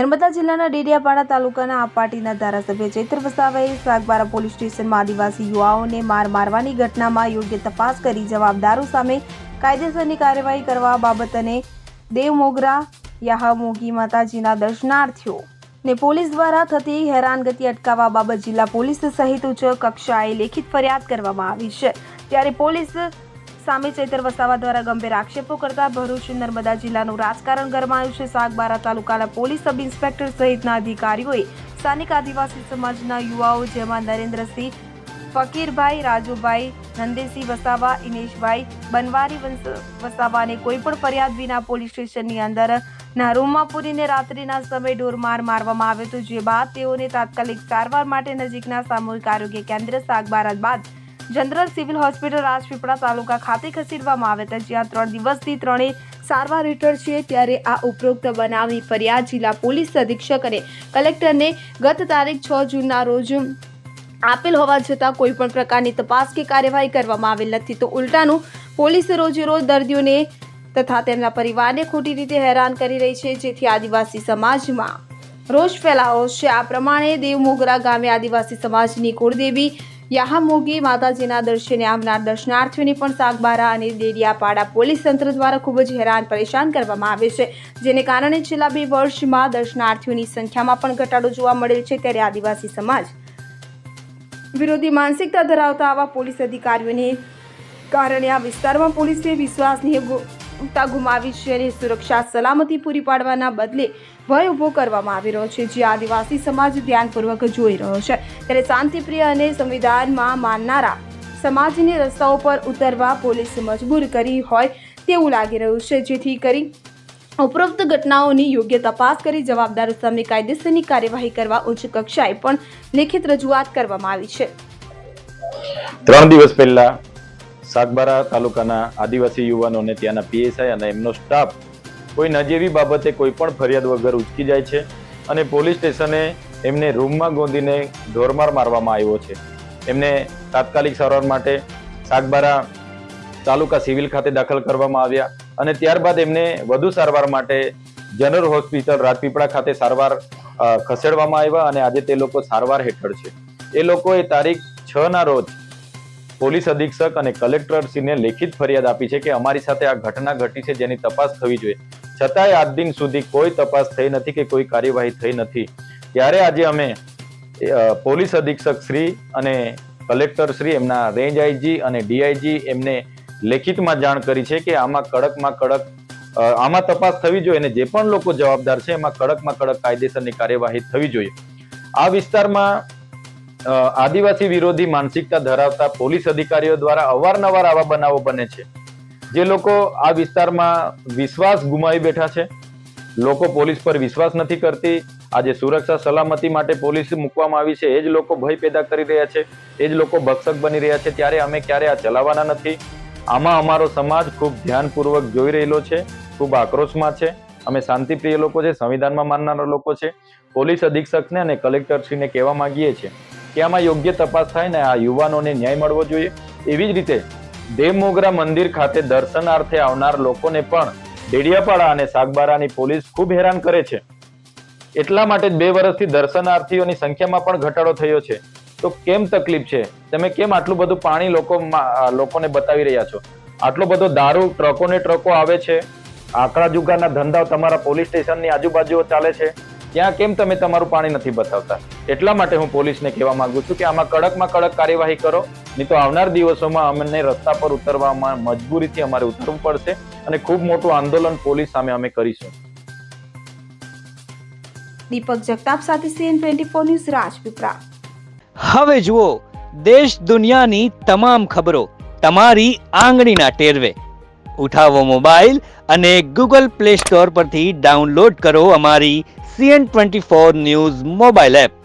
નર્મદા જિલ્લાના ડેડિયાપાડા તાલુકાના આપાટીના ધારાસભ્ય ચૈત્ર વસાવાએ સાગબારા પોલીસ સ્ટેશનમાં આદિવાસી યુવાઓને માર મારવાની ઘટનામાં યોગ્ય તપાસ કરી જવાબદારો સામે કાયદેસરની કાર્યવાહી કરવા બાબત અને દેવમોગરા યાહામોગી માતાજીના દર્શનાર્થીઓ ને પોલીસ દ્વારા થતી હેરાનગતિ અટકાવવા બાબત જિલ્લા પોલીસ સહિત ઉચ્ચ કક્ષાએ લેખિત ફરિયાદ કરવામાં આવી છે. ત્યારે પોલીસ સામે ચૈતર વસાવા દ્વારા ગંભીર આક્ષેપો કરતા ભરૂચ, નર્મદા જિલ્લાનું રાજકારણ ગરમાયું છે. સાગબારા તાલુકાના પોલીસ સબ ઇન્સ્પેક્ટર સહિતના અધિકારીઓએ સ્થાનિક આદિવાસી સમાજના યુવાઓ જેમાં નરેન્દ્રસિંહ, ફકીરભાઈ, રાજુભાઈ, નંદેસિંહ વસાવા, ઇનેશભાઈ, બનવારી વસાવાને કોઈપણ ફરિયાદ વિના પોલીસ સ્ટેશનની અંદર ના રૂમમાં પૂરીને રાત્રિના સમયે ઢોરમાર મારવામાં આવ્યો હતો, જે બાદ તેઓને તાત્કાલિક સારવાર માટે નજીકના સામૂહિક આરોગ્ય કેન્દ્ર સાગબારા બાદ general civil hospital Rajpipla taluka ખાતે ખસેડવામાં આવ્યા હતા જ્યાં ત્રણ દિવસથી ત્રણેય સારવાર હેઠળ છે, ત્યારે આ ઉપરોક્ત બનાવની ફરિયાદ જિલ્લા પોલીસ અધિક્ષક અને કલેક્ટરને ગત તારીખ છ જૂનના રોજ આપેલ હોવા છતાં કોઈ પણ પ્રકારની તપાસ કે કાર્યવાહી કરવામાં આવેલ નથી. તો ઉલટાનું, પોલીસ રોજે રોજ દર્દીઓને તથા તેમના પરિવારને ખોટી રીતે હેરાન કરી રહી છે. જેથી આદિવાસી સમાજમાં રોષ ફેલાવો છે. આ પ્રમાણે દેવમોગરા ગામે આદિવાસી સમાજની કુળદેવી યાહામોગી માતાજીના દર્શને આવનાર દર્શનાર્થીઓને પણ સાગબારા અને દેડિયાપાડા પોલીસ તંત્ર દ્વારા ખૂબ જ હેરાન પરેશાન કરવામાં આવે છે, જેને કારણે છેલ્લા બે વર્ષમાં દર્શનાર્થીઓની સંખ્યામાં પણ ઘટાડો જોવા મળેલ છે ત્યારે આદિવાસી સમાજ વિરોધી માનસિકતા ધરાવતા આવા પોલીસ અધિકારીઓને કારણે આ વિસ્તારમાં પોલીસે વિશ્વાસનીય ગુણવત્તા ગુમાવી છે અને સુરક્ષા સલામતી પૂરી પાડવાના બદલે ભય ઊભો કરવામાં આવી રહ્યો છે. જે આદિવાસી સમાજ ધ્યાનપૂર્વક જોઈ રહ્યો છે. ત્યારે શાંતિપ્રિય અને સંવિધાનમાં માનનારા સમાજને રસ્તાઓ પર ઉતરવા પોલીસ મજબૂર કરી હોય તેવું લાગી રહ્યું છે. જેથી કરી ઉપરોક્ત ઘટનાઓની યોગ્ય તપાસ કરી જવાબદારો સામે કાયદેસરની કાર્યવાહી કરવા ઉચ્ચ કક્ષાએ પણ લેખિત રજૂઆત કરવામાં આવી છે. ત્રણ દિવસ પહેલા સાગબારા તાલુકાના આદિવાસી યુવાનોને ત્યાંના પીએસઆઈ અને એમનો સ્ટાફ કોઈ નજીવી બાબતે કોઈ પણ ફરિયાદ વગર ઉચકી જાય છે અને પોલીસ સ્ટેશને એમને રૂમમાં ગોંધીને ઢોરમાર મારવામાં આવ્યો છે. એમને તાત્કાલિક સારવાર માટે સાગબારા તાલુકા સિવિલ ખાતે દાખલ કરવામાં આવ્યા અને ત્યારબાદ એમને વધુ સારવાર માટે જનરલ હોસ્પિટલ રાજપીપળા ખાતે સારવાર ખસેડવામાં આવ્યા અને આજે તે લોકો સારવાર હેઠળ છે. એ લોકોએ તારીખ છ ના રોજ પોલીસ અધિક્ષક અને કલેક્ટરશ્રીને લેખિત ફરિયાદ આપી છે કે અમારી સાથે આ ઘટના ઘટી છે જેની તપાસ થવી જોઈએ. છતાંય આજ દિન સુધી કોઈ તપાસ થઈ નથી કે કોઈ કાર્યવાહી થઈ નથી. ત્યારે આજે અમે પોલીસ અધિક્ષક શ્રી અને કલેક્ટર શ્રી એમના રેન્જ આઈજી અને ડીઆઈજી એમને લેખિતમાં જાણ કરી છે કે આમાં કડકમાં કડક આમાં તપાસ થવી જોઈએ અને જે પણ લોકો જવાબદાર છે એમાં કડકમાં કડક કાયદેસરની કાર્યવાહી થવી જોઈએ. આ વિસ્તારમાં આદિવાસી વિરોધી માનસિકતા ધરાવતા પોલીસ અધિકારીઓ દ્વારા અવારનવાર આવા બનાવો બને છે. જે લોકો આ વિસ્તારમાં વિશ્વાસ ગુમાવી બેઠા છે. લોકો પોલીસ પર વિશ્વાસ નથી કરતી. આજે સુરક્ષા સલામતી માટે પોલીસ મૂકવામાં આવી છે. એ જ લોકો ભય પેદા કરી રહ્યા છે. એ જ લોકો ભક્ષક બની રહ્યા છે. ત્યારે અમે ક્યારે આ ચલાવવાના નથી. આમાં અમારો સમાજ ખૂબ ધ્યાનપૂર્વક જોઈ રહેલો છે. ખૂબ આક્રોશમાં છે. અમે શાંતિપ્રિય લોકો છે. સંવિધાનમાં માનનારા લોકો છે. પોલીસ અધિક્ષકને અને કલેક્ટરશ્રીને કહેવા માંગીએ છીએ. કે આમાં યોગ્ય તપાસ થાય ને આ યુવાનોને ન્યાય મળવો જોઈએ. એવી જ રીતે દેવમોગરા મંદિર ખાતે દર્શનાર્થે આવનાર લોકોને પણ ડેડિયાપાડા અને સાગબારાની પોલીસ ખૂબ હેરાન કરે છે. એટલા માટે બે વર્ષથી દર્શનાર્થીઓની સંખ્યામાં પણ ઘટાડો થયો છે. તો કેમ તકલીફ છે? તમે કેમ આટલું બધું પાણી લોકો લોકોને બતાવી રહ્યા છો? આટલો બધો દારૂ ટ્રકો ને ટ્રકો આવે છે? આકડા જુગારના ધંધા તમારા પોલીસ સ્ટેશનની આજુબાજુ ચાલે છે? ત્યાં કેમ તમે તમારું પાણી નથી બતાવતા? એટલા માટે હું પોલીસને કહેવા માંગુ છું કે આમાં કડકમાં કડક કાર્યવાહી કરો નહીં તો આવનાર દિવસોમાં અમને રસ્તા પર ઉતરવામાં મજબૂરીથી અમારે ઉતરવું પડશે અને ખૂબ મોટું આંદોલન પોલીસ સામે અમે કરીશું. દીપક જગતાપ સાથે CN twenty four news Rajpipla. હવે જુઓ દેશ દુનિયાની તમામ ખબરો તમારી આંગળીના ટેરવે. ઉઠાવો મોબાઈલ અને ગૂગલ પ્લે સ્ટોર પરથી ડાઉનલોડ કરો અમારી CN twenty four news mobile app.